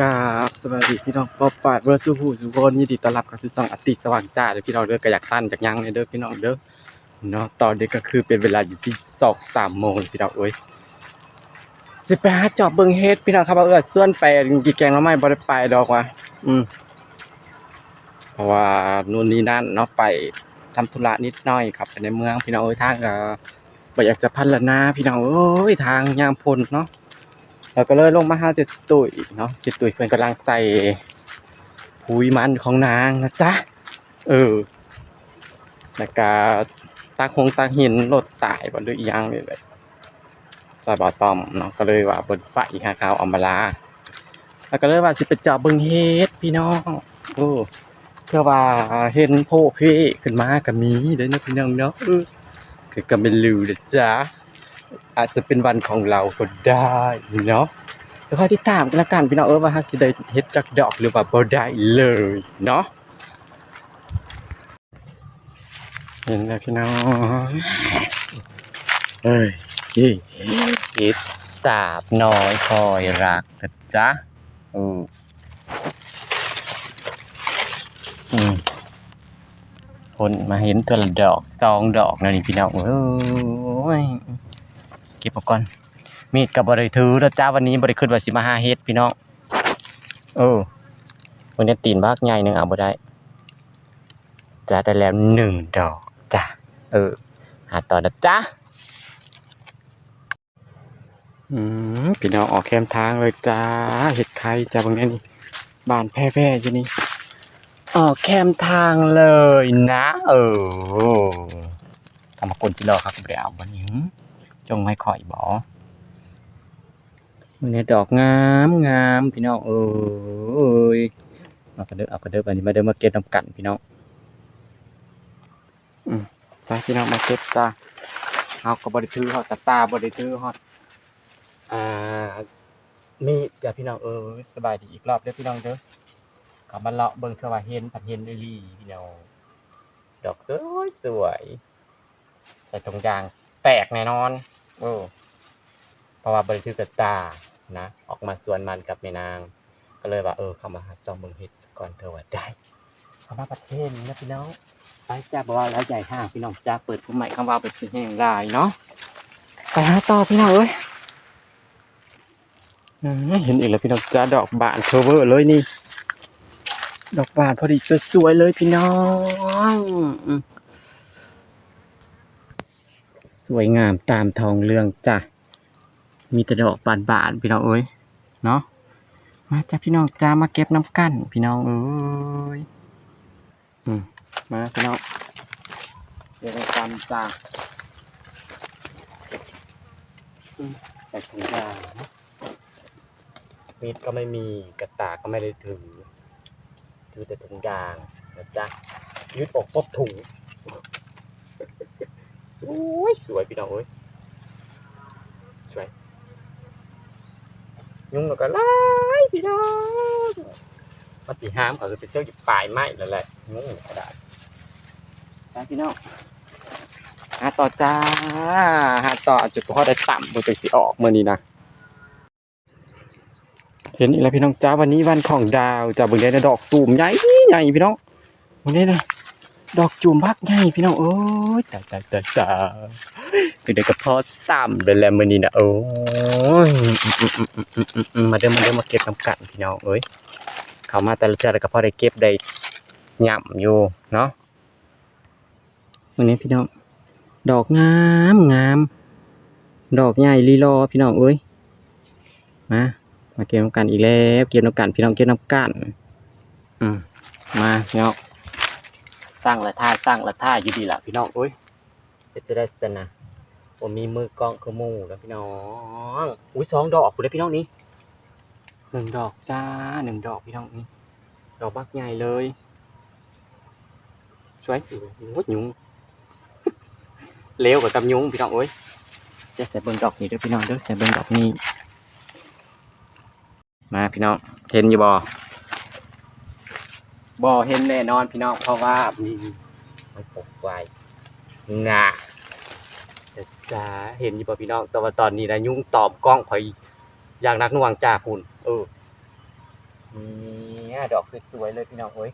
กาบสวัสดีพี่น้องปอปาเบอร์สูหูสุคนยินดีต้อนรับเข้าสู่ช่องอติสว่างจ้าเด้อพี่น้องเด้อกระยากสั้นจากยังเลยเด้อพี่น้องเด้อเนาะตอนนี้ก็คือเป็นเวลาอยู่ที่สองสามโมงเลยพี่น้องเอ้ยสิไปหาจอบเบิ่งเฮ็ดพี่น้องครับว่าเออส่วนไปกี่แกงแล้วไม่บ่ได้ไปดอกว่ะอืมเพราะว่านู่นนี่นั่นเนาะไปทำธุระนิดหน่อยครับไปในเมืองพี่น้องเอ้ยทางก็บ่อยากจะพันละนาพี่น้องเอ้ยทางยามพลเนาะ เราก็เลยลงมาหาเจ็ดตุยเนาะเจ็ดตุยเพื่อนกำลังใส่ปุ๋ยมันของนางนะจ๊ะ เออแล้วก็ตาคงตาหินรถตายบ่หรืออีหยังนี่แหละซอยบ่อตอมเนาะก็เลยว่าบิ่นไปหาขาวอมาลาแล้วก็เลยว่าสิไปจาะเบิ่งเฮ็ดพี่น้องโอ้เพื่อว่าเห็นโพเพขึ้นมาก็มีเด้นะพี่น้องเนาะเออคือก็ไม่รู้นะจ๊ะ อาจจะเป็นวันของเราก็ได้เนาะเดี๋ยวค่อยติดตามกันละกันพี่น้องเออว่าฮัสสิได้เฮ็ดจักดอกหรือว่าบ่ได้เลยเนาะเห็นแล้วพี่น้องเอ้ยนี่เฮ็ดตาบน้อยคอยรักนะจ๊ะอืออืมคนมาเห็นตัวละดอกสองดอกนะนี่พี่น้องเอ้ย เก็บเอาก่อน มีดกับบริถือแล้วจ้าวันนี้บริขึ้นว่าสิมาหาเฮ็ดพี่น้องเออวันนี้ตีนบากใหญ่หนึ่งเอาบ่ได้จ้าได้แล้วหนึ่งดอกจ้ะเออ หาต่อนะจ้าอืมพี่น้องออกแคมทางเลยจ้าเห็ดไข่จ้าบางนี้นี่บานแพร่แพ่ยู่นี่ออกแคมทางเลยนะ เออทำมากลนจิรอครับเดี๋ยวเอาวันนี้ จงไม่ข่อยบอมันเนี่ยดอกงามงามพี่น้องเอ้ยเอากระเด้อเอากระเด้ออันนี้มาเด้อมาเก็บน้ำกันพี่น้องอืมไปพี่น้องมาเก็บจ้าเอาก็บริถือฮอดตาตาบริถือฮอดอ่ามีเดจ้ะพี่น้องเอ้ยสบายดีอีกรอบเด้อพี่น้องเด้อเขามาเลาะเบิ่งเท่าว่าเห็นผัดเห็นได้ลีพี่น้องดอกสวยสวยใส่ตรงยาง แตกแน่นอนเออเพราะว่าบริสุทธิ์กับตานะออกมาสวนมันกับแม่นาง ก็เลยว่าเออเข้ามาหาซองเมืองเฮ็ดก่อนเธอว่าได้เข้ามาประเทศนี้นะพี่น้องไปจ้าบอกว่าแล้วใหญ่ห้างพี่น้องจ้าเปิดผู้ใหม่คำว่าเป็นสิ่งแห่งรายเนาะไปหาต่อพี่น้องเอ้ยอืมเห็นอีกแล้วพี่น้องจ้าดอกบานเทอร์เวอร์เลยนี่ ดอกบานพอดีสวยๆเลยพี่น้องอืม ส วยงามตามทองเรืองจ้ะมีแต่ดอกบานบานๆพี่น้องเอ้ยเนาะมาจ้ะพี่น้องจ้ามาเก็บน้ำกั้นพี่น้องเอ้ยอืมมาพี่น้องเดี๋ยวเราตามจ้าใส่ถุงยางมีดก็ไม่มีกระตากก็ไม่ได้ถือถือแต่ถุงยางนะจ๊ะยืดอกปบถุง สวยสวยพี่น้องเอ้ยสวยยุ่งแล้วก็ไล่พี่น้องปฏิหามเขาจะไปเที่ยวอยู่ปลายไม้แล้วแหละงงกระดาษไปพี่น้องหาต่อจ้าหาต่อจุดพอได้ต่ำบนไปสิออกเมื่อนี้นะเห็นอีกแล้วพี่น้องจ้าวันนี้วันของดาวจะบึงได้ดอกตูมใหญ่ใหญ่พี่น้องวันนี้นะ ดอกจูมพักใหญ่พี่น้องโอ้ยตายตายตายตายเป็นเด็กกระเพาะต่ำเลยแหละมือนี้นะโอ้ยมาเด้อมาเด้อมาเก็บน้ำกันพี่น้องเอ้ยเข้ามาแต่ละเทื่อแล้วก็พอได้เก็บได้ย่ำอยู่เนาะวันนี้พี่น้องดอกงามงามดอกใหญ่ลีลอพี่น้องเอ้ยมามาเก็บน้ำกันอีกแล้วเก็บน้ำกันพี่น้องเก็บน้ำกันอืมมาพี่น้อง สร้างละท่าสร้างละท่าอยู่ดีละพี่น้องเอ้ยเดี๋ยวจะได้สนะผมมีมือกล้องคือหมูแล้วพี่น้องอุ้ยสองดอกคุณได้พี่น้องนี้หนึ่งดอกจ้าหนึ่งดอกพี่น้องนี่ดอกบักใหญ่เลยสวยโอ้ยยุงเลี้ยวกับกำยุงพี่น้องเอ้ยจะใส่เบิ้งดอกนี้เด้วยพี่น้องเด้อใส่เบิ้งดอกนี้มาพี่น้องเห็นอยู่บ่ บ่เห็นแน่นอนพี่น้องเพราะว่ามีมันปกไว้งาแต่จ้าเห็นอยู่ป่ะพี่น้องแต่ว่าตอนนี้นะยุ่งตอบกล้องคอยอย่างนักนวงจ้าคุณเออนี่ดอกสวยๆเลยพี่น้องเอ้ย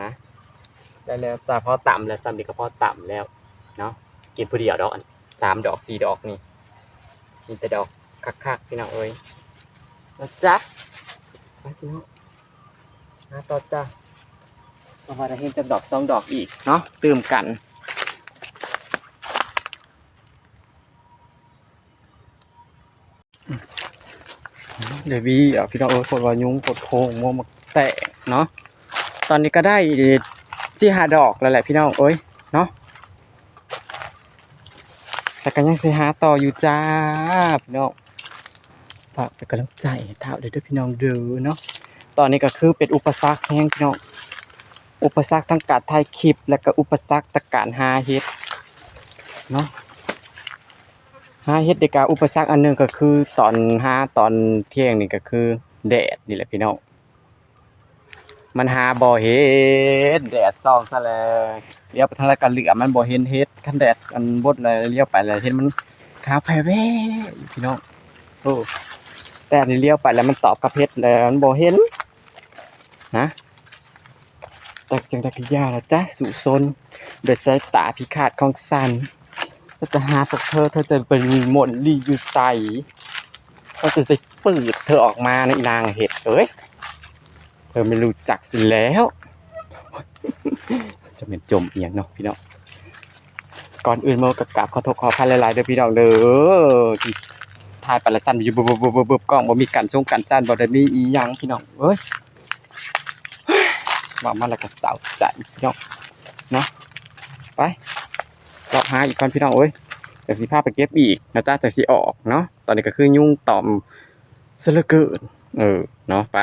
นะได้แล้วจ้าพอต่ำแล้วซ้ำดีก็พอต่ำแล้วเนาะกินผู้เดียวดอกสามดอกสี่ดอกนี่มีแต่ดอกคักๆพี่น้องเอ้ยแล้วจ้ะไปพี่น้องาต่อจ้าต่อมาได้เห็นจะดอกสองดอกอีกเนาะตื่มกันเดี๋ยววีอะพี่น้องเออปวดวายุงปวดโค้งมัวมาแตะเนาะตอนนี้ก็ได้ที่หาดอกแล้วแหละพี่น้องเอ้ยเนาะแต่ก็ยังสิหาต่ออยู่จ้าพี่น้องฝากเป็นกำลังใจให้ท้าเด้อเด้อพี่น้องเด้อเนาะ ตอนนี้ก็คือเป็นอุปสรรคแห้งพี่น้องอุปสรรคทั้งการถ่ายคลิป และก็อุปสรรคต่างการหาเฮ็ดเนาะหาเฮ็ดเดกาอุปสรรคอันหนึงก็คือตอนหาตอนเที่ยงนี่ก็คือแดดนี่แหละพี่น้องมันหาบ่อเห็นแดดส่องซะแล้วเลี้ยวไปทางไรก็เหลือมันบ่เห็นเฮ็ดคันแดดอันบดเลยเลี้ยวไปเลยเห็นมันขาวแผ่แว่พี่น้องโอ้แต่นี่เลี้ยวไปแล้วมันตอบกับเฮ็ดแล้วมันบ่เห็น นะแต่จังได๋ก็ย่าละจ้ะสู่ซนโดวยสายตาพิฆาตของสันถ้าจะหาพวกเธอเธอจะเป็นหมนลีอยู่ใส่ก็จะไปปืดเธอออกมาในนางเห็ดเอ้ยเธอไม่รู้จักสิแล้ว จะเป็นจมเอียงเนาะพี่น้องก่อนอื่นโมกับกราบขอโทษขออภัยหลายๆเด้อพี่น้องเด้อที่ถ่ายปละสั้นอยู่บุบบุบบุบบุบกล้องบ่มีกันช่วงกันสั้นบ่ได้มีอีหยังพี่น้องเอ้ย ว่ามันและก็เศร้าใจพี่น้องเนาะไปเลาะหาอีกก่อนพี่น้องเอ้ยเดี๋ยวสิพาไปเก็บอีกนะจ๊ะจะสิออกเนาะตอนนี้ก็คือยุ่งต่อมซะเหลือเกินเออเนาะไป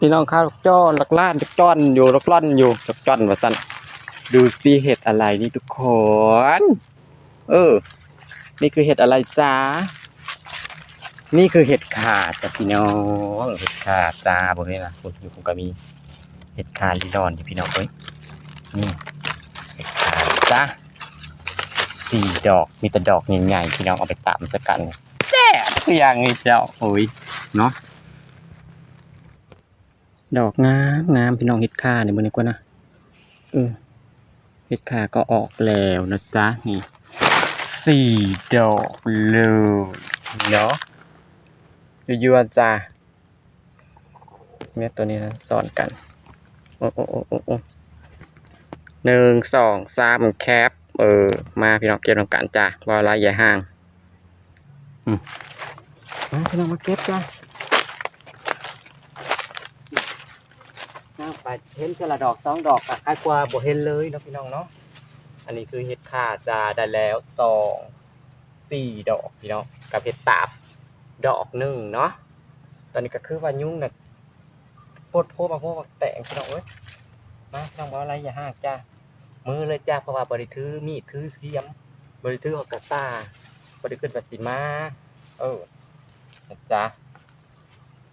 พี่น้องข้าวจ้อนลักล้านลักจ้อนอยู่ลักล่อนอยู่ลักจ้อนว่าซั่นดูสิเห็ดอะไรนี่ทุกคน เออ นี่คือเห็ดอะไรจ้า นี่คือเห็ดขาดจ้ะพี่น้องเห็ดขาดจ้าบนนี้นะคุณอยู่ผมก็มีเห็ดขาดลีดอนอยู่พี่น้องเอ้ยนี่จ้ะสี่ดอกมีแต่ดอกใหญ่ๆพี่น้องเอาไปตามสักกันแซ่บอย่างนี้เจ้าโอ้ยเนาะดอกงามงามพี่น้องเห็ดข่าเนี่ยมือนี้กว่านะเออเห็ดข่าก็ออกแล้วนะจ๊ะนี่สี่ดอกเลยเนาะ ยั่วๆจ้าเม็ดตัวนี้นะสอนกันโอ้โอ้โอ้โอ้โอ้หนึ่งสองสามแคป เออ มาพี่น้องเก็บน้ำกันจ้าว่าลายใหญ่ห้างอืมมาพี่น้องมาเก็บจ้าน้าไปเห็นแค่ละดอกสองดอกอะคล้ายกว่าบ่เห็นเลยเนาะพี่น้องเนาะ อันนี้คือเห็ดข่าจ้าได้แล้วสองสี่ดอกพี่น้องกับเห็ดตาบ ดอกหนึ่งเนาะตอนนี้ก็คือว่ายุ่งน่ะโพดโพดมาโพดมาแต่งพี่น้องเอ้ยมาพี่น้องบ่อะไรอย่าห้างจ้ามือเลยจ้าเพราะว่าบริถือมีดถือเสียม บริถือออกกระตาบริขึ้นปฏิมา เออจ้า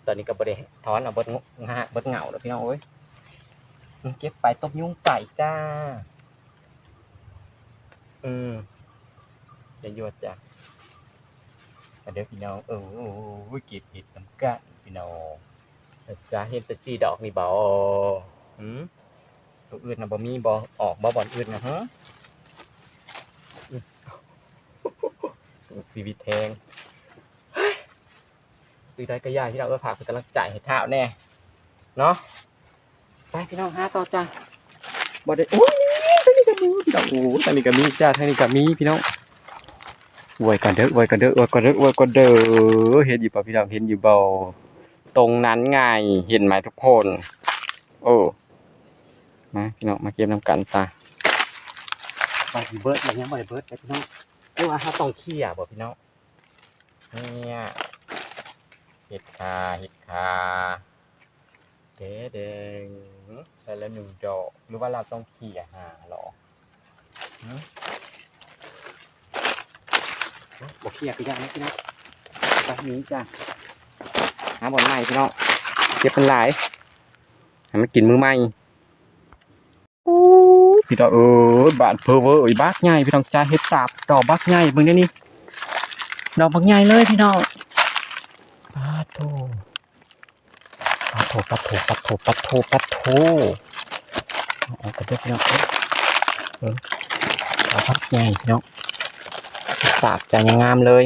ตอนนี้ก็บริถอนเอาเบิดงาเบิดเหงาแล้วพี่น้องเอ้ยเก็บไปตบยุงไก่จ้า อืมจะยวดจ้ะ มาเดี๋ยวพี่น้องเออโอ้ยเก็บเห็ดน้ำกันพี่น้องนะเห็นแต่สีดอกนี่บ่อืมตัวอื่นนะบ่มีบ่ออกบ่บ่อนอื่นนะฮะอืมสูตรชีวิตแทงเฮ้ยซื้อได้ก็ยากที่เราเออฝากเป็นกำลังใจให้ท้าแน่เนาะไปพี่น้องหาต่อจ้าบ่ได้โอ้ยทางนี้ก็มีพี่น้องโอ้ยทางนี้ก็มีจ้าทางนี้ก็มีพี่น้อง อวยกันเด้ออวยกันเด้ออวยกันเด้ออวยกันเด้อเห็นอยู่ป่ะพี่น้องเห็นอยู่เบาตรงนั้นไงเห็นไหมทุกคน โอ้มาพี่น้องมาเก็บน้ำกันตาไปเบิร์ดอะไรยังบ่ได้เบิร์ดเลยพี่น้องเรียกว่าถ้าต้องเขี่ยบ่พี่น้องเนี่ยเห็ดคาเห็ดคาเก๋แดงแต่ละหนึ่งดอกหรือว่าเราต้องเขี่ยหาหรอ หืมบ่เขี่ยก็ยากนะพี่น้องไปนี้จ้ะหาบ่อนใหม่พี่น้องเก็บเป็นหลายให้มันกินมือใหม่พี่น้องเอ้ยบ้านเพอเวอร์เอ้บักใหญ่พี่น้องจ้าเฮ็ดตาบดอกบักใหญ่เบิ่งเด้นี่ดอกบักใหญ่เลยพี่น้องปาโถปาโถปาโถปาโถปาโถปาโถเอาอกกันเด้อพี่น้องเอ้ยเออเอาพักใหญ่พี่น้อง สาบจะยังงามเลย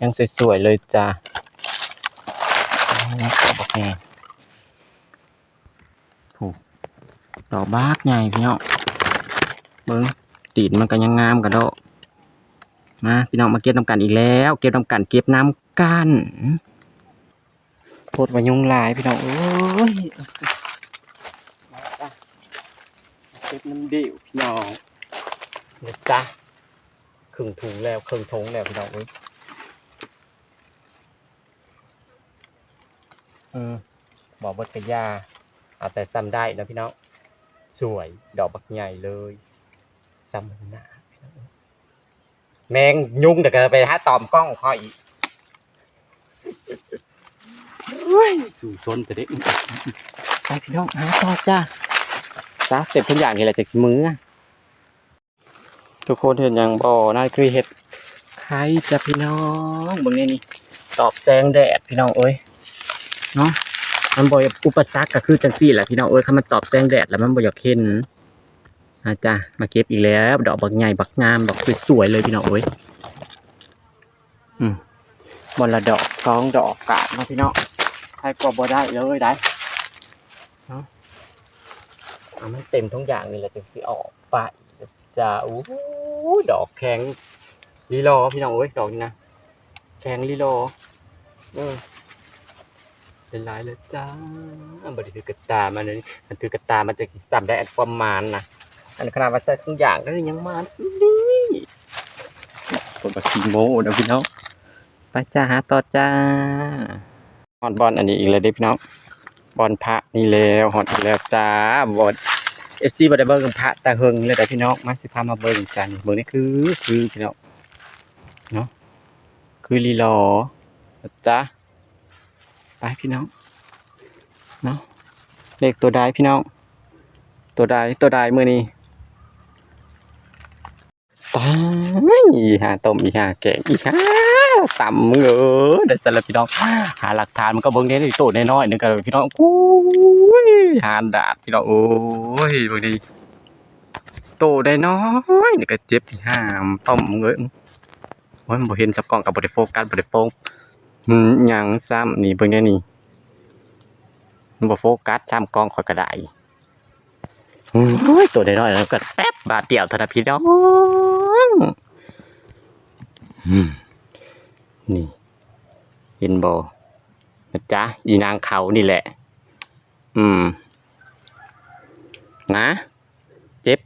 ยังสวยๆเลยจ้ายังสาบบักใหญ่ถูกดอกบากใหญ่พี่น้องเบิ้งตีนมันก็ยังงามกระโดดมาพี่น้องมาเก็บน้ำกันอีกแล้ว เก็บน้ำกันเก็บน้ำกันโพดว่ายุงลายพี่น้องโอ้ยมาจ้ะเก็บน้ำเดี่ยวพี่น้องนะจ๊ะ ครึ่งถุงแล้วครึ่งถุงแล้วพี่น้องเอ้ยอืมบอกบดกระยาเอาแต่ซ้ำได้นะพี่น้องสวยดอกบักใหญ่เลยซ้ำมันหน้าพี่น้องแมงยุงเดี๋ยวก็ไปหาตอมกล้องคอยอีกสู่ซนแต่เด็กไปพี่น้องหาต่อจ้าจ้าเต็มทุกอย่างนี่แหละจากสิมืออะ ทุกคนเห็นอย่างบ่อนั่นคือเห็ดใครจะพี่น้องเบิ่งนี่นี่ตอบแสงแดดพี่น้องเอ้ยเนาะมันบ่อยอุปสรรคก็คือจังซี่แหละพี่น้องเอ้ยถ้ามันตอบแสงแดดแล้วมันบ่อยากเห็นอาจ้ะมาเก็บอีกแล้ว ดอกบักใหญ่บักงามดอกสวยๆเลยพี่น้องเอ้ยอืมบนละดอกสองดอกกาดนาะพี่น้องใครก็บ่ได้เลยได้เนาะเอามันเต็มทุกอย่างนี่แหละจึงสิออกไป จะอู้หูดอกแข็งลีโลพี่น้องเอ้ยดอกนี้นะแข็งลีโลเออเป็นหลายเลยจ้าอันบไดถือกระตามาเลยมันถือกระตามันจะสิซ้ำได้อันประมาณนะอันขนาดว่าใส่ทุกอย่างก็ยังมาสินี่คนบักขี้โมนะพี่น้องไปจ้าหาต่อจ้าฮอดบอลอันนี้อีกเลยเด้อพี่น้องบอลพระนี่แล้วฮอดอีกแล้วจ้าบอล เอฟซีบอลได้เบิ้งพระตาเฮงเลยแต่พี่น้องมาสิพามาเบิ้งกันเบิ้งนี่คือคือพี่น้องเนาะคือลีลอจ้าไปพี่น้องเนาะเลขตัวใดพี่น้อง ตัวใดตัวใดมือนี้ตายอีหาต้มอีหาแกงอีหาต่ำเงอได้สารบพี่น้อง หาหลักฐานมันก็เบิ่งได้เลยโตน้อยๆนึงก็พี่น้องอุ้ย หานดาดพี่น้องโอ้ยบิ่งดีโตได้น้อยนี่ก็เจ็บที่ห้ามต้มเงยโอ้ยมันบ่เห็นสับกล้องกับบ่ได้โฟกัสบ่ได้โฟงอืมหยังซ้ำนี่เบิ่งได้นี่มันบ่โฟกัสซ้ำกล้องข่อยก็ได้โอ้ยตัวน้อยๆแล้วก็แป๊บบาทเดียวเท่านั้นพี่น้องนี่เห็นบอนะจ๊ะอีนางเขานี่แหละ อืม นะเจ็บ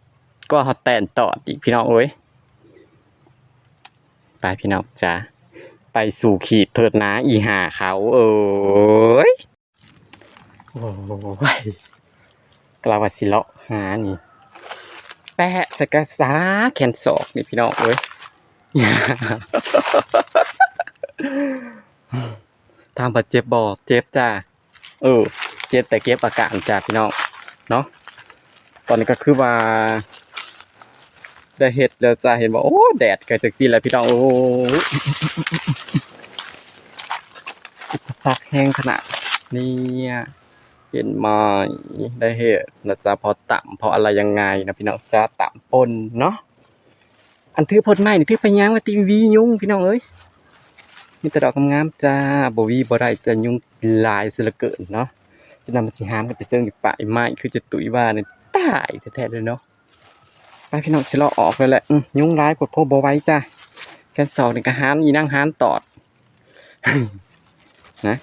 ก็ฮอตแตนตอดอีกพี่น้องเอ้ยไปพี่น้องจ้ะไปสู่ขีดเถิดนะอีหาเขาเอ้ยโอ้ยกลาวาสิเลาะหานี่ แปะสกะสาแขนศอกนี่พี่น้องเอ้ยทำบาดเจ็บบ่เจ็บจ้าเออเจ็บแต่เก็บอาการจ้าพี่น้องเนาะ ตอนนี้ก็คือว่า ได้เห็ดแล้วจ้าเห็นว่า โอ้แดดเกิดจากซีแล้วพี่น้องโอ้ยอุปรรคแห้งขนาดนี้เห็นไหมได้เหตุนะจ๊ะพอต่ำพราะอะไรยังไงนะพี่น้องจ้าต่ำปนเนาะอันถือพดไม้นี่ถือไปย่างมาตีวียุงพี่น้องเอ้ยมีแต่ดอกงามๆจ้าบวีบ่ได้จะยุงลายเสยเหลือเกินเนาะจะนำมาสิหามกันไปเสื่องอีกป่าไม้คือจะตุยว่าเนี่ย ตายแท้ๆเลยเนาะไปพี่น้องสิเราออกเลยแหละยุ่งร้ายปวดโพบ่ไว้จ้าแกนสองนี่ก็หานอีนั่งหานตอดนะ